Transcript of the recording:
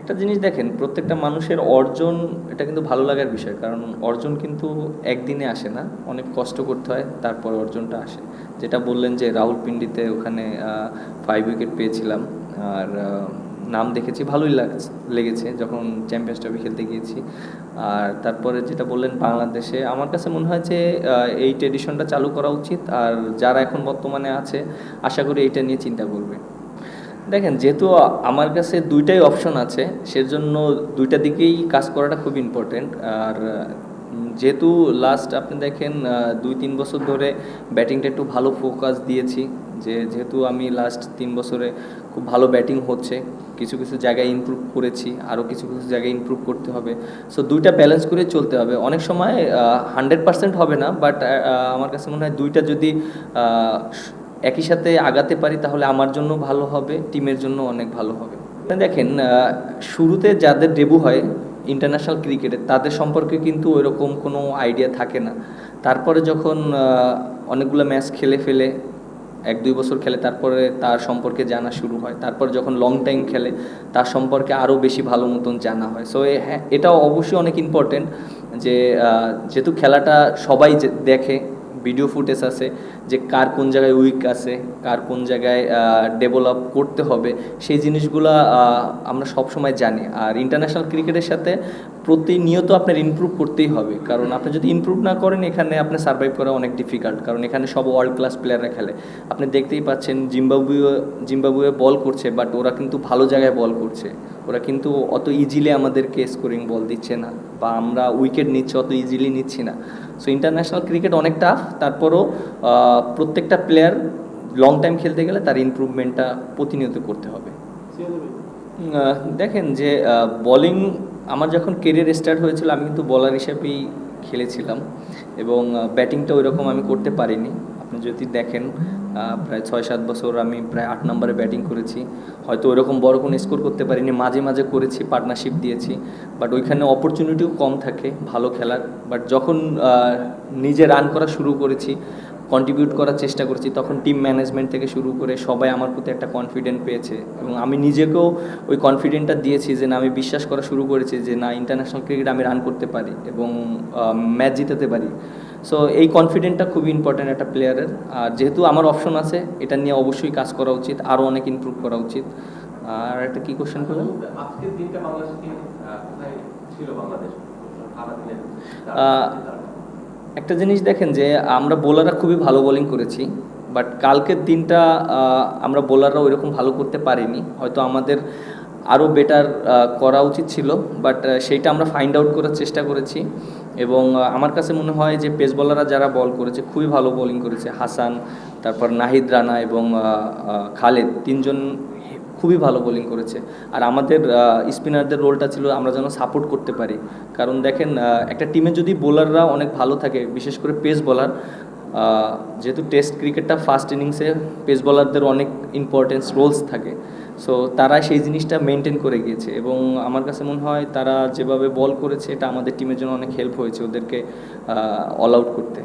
একটা জিনিস দেখেন, প্রত্যেকটা মানুষের অর্জন, এটা কিন্তু ভালো লাগার বিষয়। কারণ অর্জন কিন্তু একদিনে আসে না, অনেক কষ্ট করতে হয়, তারপর অর্জনটা আসে। যেটা বললেন যে রাহুলপিন্ডিতে ওখানে ফাইভ উইকেট পেয়েছিলাম, আর নাম দেখেছি, ভালোই লাগছে, লেগেছে, যখন চ্যাম্পিয়ন্স ট্রফি খেলতে গিয়েছি। আর তারপরে যেটা বললেন বাংলাদেশে, আমার কাছে মনে হয় যে এই ট্রেডিশনটা চালু করা উচিত, আর যারা এখন বর্তমানে আছে, আশা করি এইটা নিয়ে চিন্তা করবে। দেখেন, যেহেতু আমার কাছে দুইটাই অপশন আছে, সেজন্য দুইটা দিকেই কাজ করাটা খুব ইম্পর্টেন্ট আর যেহেতু লাস্ট আপনি দেখেন দুই, তিন বছর ধরে ব্যাটিংটা একটু ভালো ফোকাস দিয়েছি, যে যেহেতু আমি লাস্ট তিন বছরে খুব ভালো ব্যাটিং হচ্ছে, কিছু কিছু জায়গায় ইমপ্রুভ করেছি আরও কিছু কিছু জায়গায় ইমপ্রুভ করতে হবে। সো দুইটা ব্যালেন্স করে চলতে হবে। অনেক সময় হান্ড্রেড পার্সেন্ট হবে না বাট আমার কাছে মনে হয় দুইটা যদি একই সাথে আগাতে পারি, তাহলে আমার জন্য ভালো হবে, টিমের জন্য অনেক ভালো হবে। দেখেন শুরুতে যাদের ডেবু হয় ইন্টারন্যাশনাল ক্রিকেটে তাদের সম্পর্কে কিন্তু ওইরকম কোনো আইডিয়া থাকে না। তারপরে যখন অনেকগুলো ম্যাচ খেলে ফেলে, এক দুই বছর খেলে, তারপরে তার সম্পর্কে জানা শুরু হয়। তারপর যখন লং টাইম খেলে, তার সম্পর্কে আরও বেশি ভালো মতন জানা হয়। সো হ্যাঁ এটাও অবশ্যই অনেক ইম্পর্টেন্ট যে যেহেতু খেলাটা সবাই দেখে ভিডিও ফুটেজ আছে যে কার কোন জায়গায় উইক আছে, কার কোন জায়গায় ডেভেলপ করতে হবে, সেই জিনিসগুলো আমরা সব সময় জানি। আর ইন্টারন্যাশনাল ক্রিকেটের সাথে প্রতিনিয়ত আপনার ইমপ্রুভ করতেই হবে। কারণ আপনি যদি ইমপ্রুভ না করেন, এখানে আপনি সার্ভাইভ করা অনেক ডিফিকাল্ট কারণ এখানে সব ওয়ার্ল্ড ক্লাস প্লেয়াররা খেলে। আপনি দেখতেই পাচ্ছেন জিম্বাবুয়ে জিম্বাবুয়ে বল করছে বাট ওরা কিন্তু ভালো জায়গায় বল করছে। ওরা কিন্তু অত ইজিলি আমাদেরকে স্কোরিং বল দিচ্ছে না, বা আমরা উইকেট নিচ্ছি, অত ইজিলি নিচ্ছি না। সো ইন্টারন্যাশনাল ক্রিকেট অনেক টাফ তারপরও প্রত্যেকটা প্লেয়ার লং টাইম খেলতে গেলে তার ইম্প্রুভমেন্টটা প্রতিনিয়ত করতে হবে। দেখেন যে বলিং আমার যখন কেরিয়ার স্টার্ট হয়েছিল, আমি কিন্তু বলার হিসেবেই খেলেছিলাম এবং ব্যাটিংটা ওইরকম আমি করতে পারিনি। যদি দেখেন প্রায় ছয় সাত বছর আমি প্রায় আট নম্বরে ব্যাটিং করেছি। হয়তো ওইরকম বড় কোনো স্কোর করতে পারিনি, মাঝে মাঝে করেছি, পার্টনারশিপ দিয়েছি। বাট ওইখানে অপরচুনিটিও কম থাকে, ভালো খেলার। বাট যখন নিজে রান করা শুরু করেছি কন্ট্রিবিউট করার চেষ্টা করছি, তখন টিম ম্যানেজমেন্ট থেকে শুরু করে সবাই আমার প্রতি একটা কনফিডেন্ট পেয়েছে। এবং আমি নিজেকেও ওই কনফিডেন্টটা দিয়েছি যে না, আমি বিশ্বাস করা শুরু করেছি যে না ইন্টারন্যাশনাল ক্রিকেট আমি রান করতে পারি এবং ম্যাচ জিতাতে পারি। সো এই কনফিডেন্টটা খুবই ইম্পর্ট্যান্ট একটা প্লেয়ারের আর যেহেতু আমার অপশন আছে এটা নিয়ে অবশ্যই কাজ করা উচিত আরও অনেক ইমপ্রুভ করা উচিত। আর একটা কি কোশ্চেন করলেন? একটা জিনিস দেখেন যে আমরা বোলাররা খুবই ভালো বোলিং করেছি বাট কালকের দিনটা আমরা বোলাররা ওইরকম ভালো করতে পারিনি। হয়তো আমাদের আরও বেটার করা উচিত ছিল বাট সেইটা আমরা ফাইন্ড আউট করার চেষ্টা করেছি। এবং আমার কাছে মনে হয় যে পেস বোলাররা যারা বল করেছে, খুবই ভালো বোলিং করেছে। হাসান, তারপর নাহিদ রানা এবং খালেদ, তিনজন খুবই ভালো বোলিং করেছে। আর আমাদের স্পিনারদের রোলটা ছিল আমরা যেন সাপোর্ট করতে পারি। কারণ দেখেন একটা টিমে যদি বোলাররা অনেক ভালো থাকে, বিশেষ করে পেস বোলার যেহেতু টেস্ট ক্রিকেটটা ফার্স্ট ইনিংসে পেস বলারদের অনেক ইম্পর্টেন্স রোলস থাকে। সো তারা সেই জিনিসটা মেনটেন করে গিয়েছে এবং আমার কাছে মনে হয় তারা যেভাবে বল করেছে, এটা আমাদের টিমের জন্য অনেক হেল্প হয়েছে ওদেরকে অল আউট করতে।